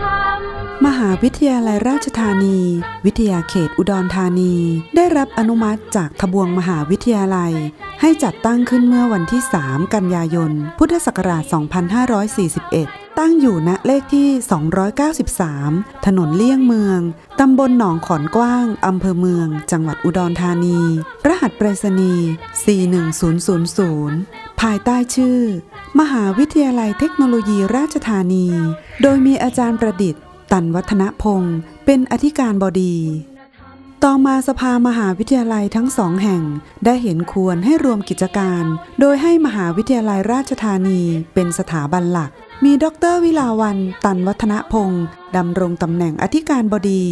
ธรรมมหาวิทยาลัยราชธานี วิทยาเขตอุดรธานี ได้รับอนุมัติจากทบวงมหาวิทยาลัย ให้จัดตั้งขึ้นเมื่อวันที่ 3 กันยายน พุทธศักราช 2541 ตั้งอยู่ณเลขที่ 293 ถนนเลี่ยงเมือง ตำบลหนองขอนกว้าง อำเภอเมือง จังหวัดอุดรธานี รหัสไปรษณีย์ 41000 ภายใต้ชื่อ มหาวิทยาลัยเทคโนโลยีราชธานี โดยมีอาจารย์ประดิษฐ์ ตันวัฒนพงศ์เป็นอธิการบดี ต่อมาสภามหาวิทยาลัยทั้งสองแห่งได้เห็นควรให้รวมกิจการ โดยให้มหาวิทยาลัยราชธานีเป็นสถาบันหลัก มีดรวิลาวัน ตันวัฒนพงศ์ดำรงตำแหน่งอธิการบดี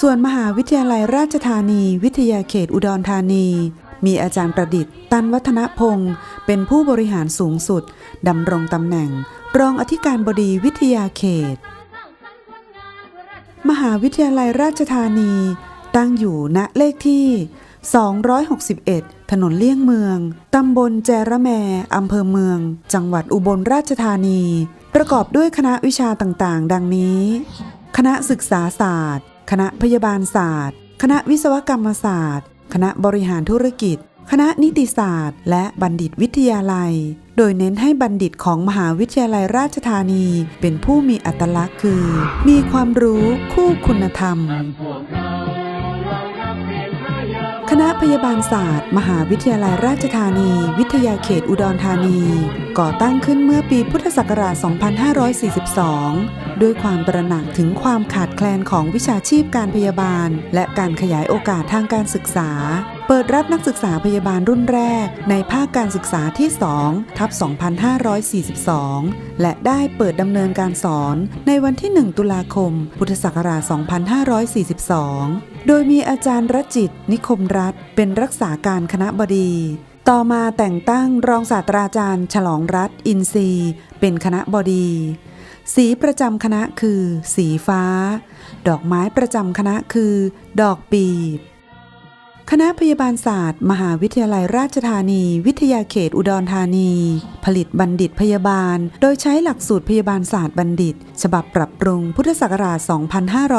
ส่วนมหาวิทยาลัยราชธานี วิทยาเขตอุดรธานี มีอาจารย์ประดิษฐ์ ตันวัฒนพงศ์เป็นผู้บริหารสูงสุด ดำรงตำแหน่ง รองอธิการบดีวิทยาเขต มหาวิทยาลัยราชธานี ตั้งอยู่ณเลขที่ 261 ถนนเลี่ยงเมือง ตำบลแจระแมอำเภอเมือง จังหวัดอุบลราชธานี ประกอบด้วยคณะวิชาต่างๆ ดังนี้ คณะศึกษาศาสตร์ คณะพยาบาลศาสตร์ คณะวิศวกรรมศาสตร์ คณะบริหารธุรกิจ คณะนิติศาสตร์ และบัณฑิตวิทยาลัย โดยเน้นให้บัณฑิตของมหาวิทยาลัยราชธานี เป็นผู้มีอัตลักษณ์คือ มีความรู้คู่คุณธรรม คณะพยาบาลศาสตร์ มหาวิทยาลัยราชธานี วิทยาเขตอุดรธานี ก่อตั้งขึ้นเมื่อปีพุทธศักราช 2542 ด้วยความตระหนักถึงความขาดแคลนของวิชาชีพการพยาบาล และการขยายโอกาสทางการศึกษา เปิดรับนักศึกษาพยาบาลรุ่นแรก ในภาคการศึกษาที่2ทับ 2542 และได้เปิดดำเนินการสอนในวันที่ 1 ตุลาคม พุทธศักราช 2542 โดยมีอาจารย์รจิต นิคมรัฐ เป็นรักษาการคณะบดีต่อมาแต่งตั้งรองศาสตราจารย์ ฉลองรัฐอินทรีย์ เป็นคณะบดี สีประจำคณะคือ สีฟ้า ดอกไม้ประจำคณะคือ ดอกปีบ คณะพยาบาลศาสตร์ มหาวิทยาลัยราชธานี วิทยาเขตอุดรธานี ผลิตบัณฑิตพยาบาล โดยใช้หลักสูตรพยาบาลศาสตร์บัณฑิต ฉบับปรับปรุงพุทธศักราช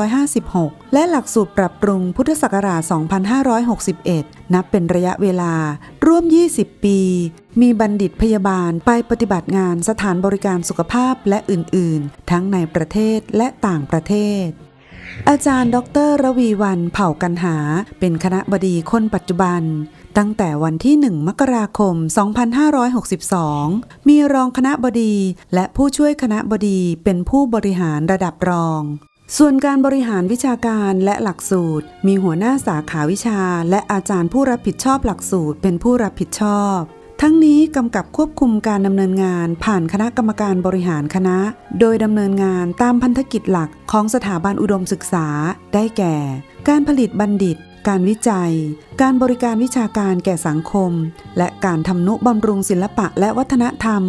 2556 และหลักสูตรปรับปรุงพุทธศักราช 2561 นับเป็นระยะเวลา ร่วม 20 ปี มีบัณฑิตพยาบาลไปปฏิบัติงานสถานบริการสุขภาพและอื่น ๆ ทั้งในประเทศและต่างประเทศ อาจารย์ ดรระวีวันเผ่ากันหา เป็นคณะบดีคนปัจจุบัน ตั้งแต่วันที่ 1 มกราคม 2562 มีรองคณะบดีและผู้ช่วยคณะบดีเป็นผู้บริหารระดับรอง ส่วนการบริหารวิชาการและหลักสูตร มีหัวหน้าสาขาวิชา และอาจารย์ผู้รับผิดชอบหลักสูตรเป็นผู้รับผิดชอบ ทั้งนี้กำกับควบคุมการดำเนินงานผ่านคณะกรรมการบริหารคณะ โดยดำเนินงานตามพันธกิจหลักของสถาบันอุดมศึกษา ได้แก่ การผลิตบัณฑิต การวิจัย การบริการวิชาการแก่สังคม และการทำนุบำรุงศิลปะและวัฒนธรรม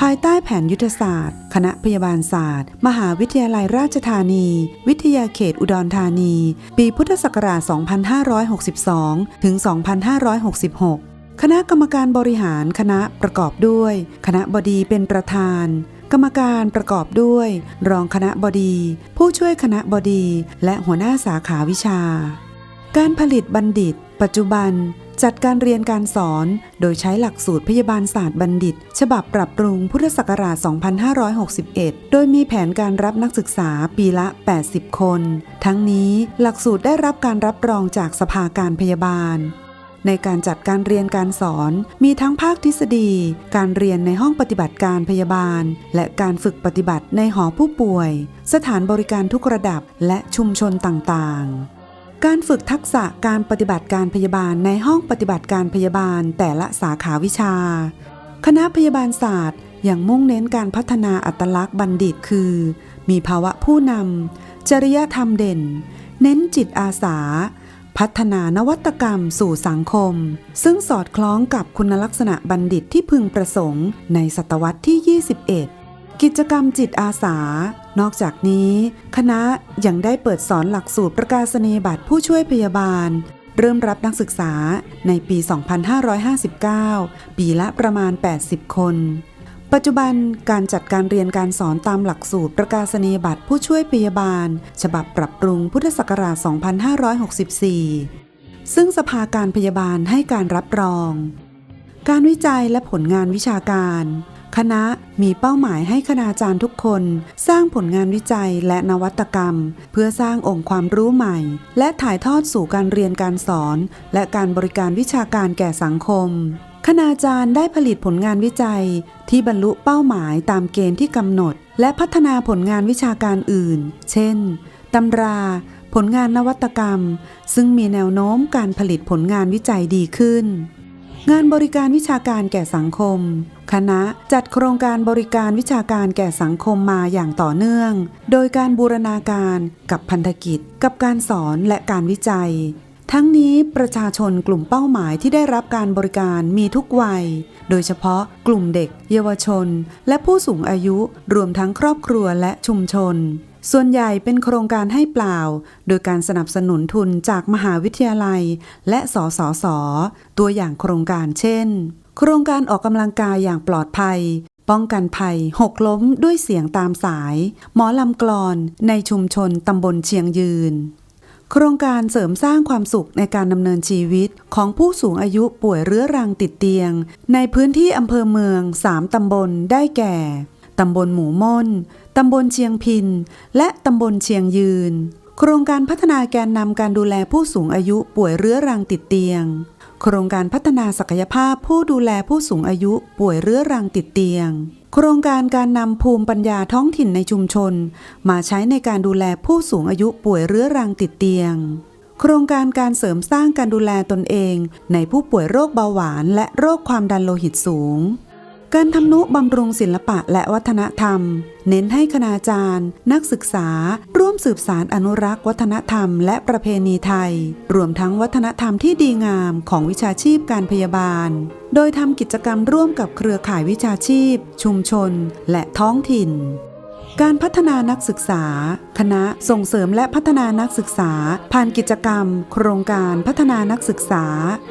ภายใต้แผนยุทธศาสตร์ คณะพยาบาลศาสตร์ มหาวิทยาลัยราชธานี วิทยาเขตอุดรธานี ปีพุทธศักราช 2562 ถึง 2566 คณะกรรมการบริหารคณะประกอบด้วย คณะบดีเป็นประธาน กรรมการประกอบด้วย รองคณะบดี ผู้ช่วยคณะบดี และหัวหน้าสาขาวิชา การผลิตบัณฑิต ปัจจุบันจัดการเรียนการสอนโดยใช้หลักสูตรพยาบาลศาสตร์บัณฑิต ฉบับปรับปรุงพุทธศักราช 2561 โดยมีแผนการรับนักศึกษาปีละ 80 คน ทั้งนี้หลักสูตรได้รับการรับรองจากสภาการพยาบาล ในการจัดการเรียนการสอนมีทั้งภาคทฤษฎี การเรียนในห้องปฏิบัติการพยาบาล และการฝึกปฏิบัติในหอผู้ป่วย สถานบริการทุกระดับและชุมชนต่างๆการฝึกทักษะการปฏิบัติการพยาบาลในห้องปฏิบัติการพยาบาลแต่ละสาขาวิชา คณะพยาบาลศาสตร์ยังมุ่งเน้นการพัฒนาอัตลักษณ์บัณฑิตคือ มีภาวะผู้นำจริยธรรมเด่น เน้นจิตอาสา พัฒนานวัตกรรมสู่สังคม ซึ่งสอดคล้องกับคุณลักษณะบัณฑิตที่พึงประสงค์ ในศตวรรษที่ 21 กิจกรรมจิตอาสา นอกจากนี้ คณะยังได้เปิดสอนหลักสูตรประกาศนียบัตรผู้ช่วยพยาบาล เริ่มรับนักศึกษาในปี 2559 ปีละประมาณ 80 คน ปัจจุบันการจัดการเรียนการสอนตามหลักสูตรประกาศนียบัตรผู้ช่วยพยาบาล ฉบับปรับปรุงพุทธศักราช 2564 ซึ่งสภาการพยาบาลให้การรับรอง การวิจัยและผลงานวิชาการ คณะมีเป้าหมายให้คณาจารย์ทุกคน สร้างผลงานวิจัยและนวัตกรรม เพื่อสร้างองค์ความรู้ใหม่ และถ่ายทอดสู่การเรียนการสอน และการบริการวิชาการแก่สังคม คณาจารย์ได้ผลิตผลงานวิจัยที่บรรลุเป้าหมายตามเกณฑ์ที่กำหนด และพัฒนาผลงานวิชาการอื่น เช่น ตำรา ผลงานนวัตกรรม ซึ่งมีแนวโน้มการผลิตผลงานวิจัยดีขึ้น งานบริการวิชาการแก่สังคม คณะจัดโครงการบริการวิชาการแก่สังคมมาอย่างต่อเนื่อง โดยการบูรณาการกับพันธกิจ กับการสอนและการวิจัย ทั้งนี้ประชาชนกลุ่มเป้าหมายที่ได้รับการบริการมีทุกวัย โดยเฉพาะกลุ่มเด็ก เยาวชน และผู้สูงอายุ รวมทั้งครอบครัวและชุมชน ส่วนใหญ่เป็นโครงการให้เปล่า โดยการสนับสนุนทุนจากมหาวิทยาลัย และสสส ตัวอย่างโครงการเช่น โครงการออกกำลังกายอย่างปลอดภัยป้องกันภัย หกล้มด้วยเสียงตามสาย หมอลำกลอนในชุมชนตำบลเชียงยืน โครงการเสริมสร้างความสุขในการดำเนินชีวิตของผู้สูงอายุป่วยเรื้อรังติดเตียง ในพื้นที่อำเภอเมือง 3 ตำบลได้แก่ ตำบลหมูม่น ตำบลเชียงพิน และตำบลเชียงยืน โครงการพัฒนาแกนนำการดูแลผู้สูงอายุป่วยเรื้อรังติดเตียง โครงการพัฒนาศักยภาพผู้ดูแลผู้สูงอายุป่วยเรื้อรังติดเตียง โครงการการนำภูมิปัญญาท้องถิ่นในชุมชน มาใช้ในการดูแลผู้สูงอายุป่วยเรื้อรังติดเตียง โครงการการเสริมสร้างการดูแลตนเอง ในผู้ป่วยโรคเบาหวาน และโรคความดันโลหิตสูง การทำนุบำรุงศิลปะและวัฒนธรรม เน้นให้คณาจารย์ นักศึกษา ร่วมสืบสารอนุรักษ์วัฒนธรรมและประเพณีไทย รวมทั้งวัฒนธรรมที่ดีงามของวิชาชีพการพยาบาล โดยทำกิจกรรมร่วมกับเครือข่ายวิชาชีพ ชุมชน และท้องถิ่น การพัฒนานักศึกษา คณะส่งเสริมและพัฒนานักศึกษา ผ่านกิจกรรม โครงการพัฒนานักศึกษา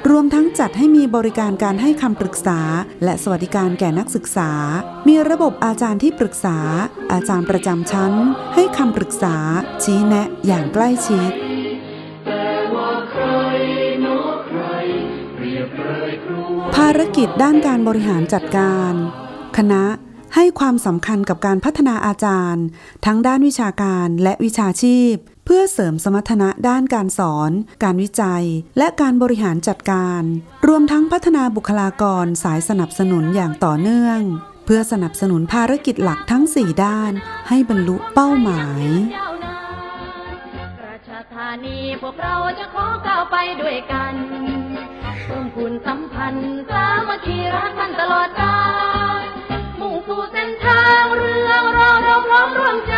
รวมทั้งจัดให้มีบริการการให้คำปรึกษา และสวัสดิการแก่นักศึกษา มีระบบอาจารย์ที่ปรึกษา อาจารย์ประจำชั้น ให้คำปรึกษา ชี้แนะอย่างใกล้ชิดภารกิจด้านการบริหารจัดการ คณะ ให้ความสำคัญกับการพัฒนาอาจารย์ ทั้งด้านวิชาการและวิชาชีพ เพื่อเสริมสมรรถนะด้านการสอน การวิจัย และการบริหารจัดการ รวมทั้งพัฒนาบุคลากรสายสนับสนุนอย่างต่อเนื่อง เพื่อสนับสนุนภารกิจหลักทั้ง 4 ด้าน ให้บรรลุเป้าหมาย ราชธานีพวกเราจะขอก้าวไปด้วยกันเพิ่มพูนสัมพันธ์สามัคคีรักมันตลอดกาล สู่เส้นทางเรื่องรอเราพร้อมร่วมใจ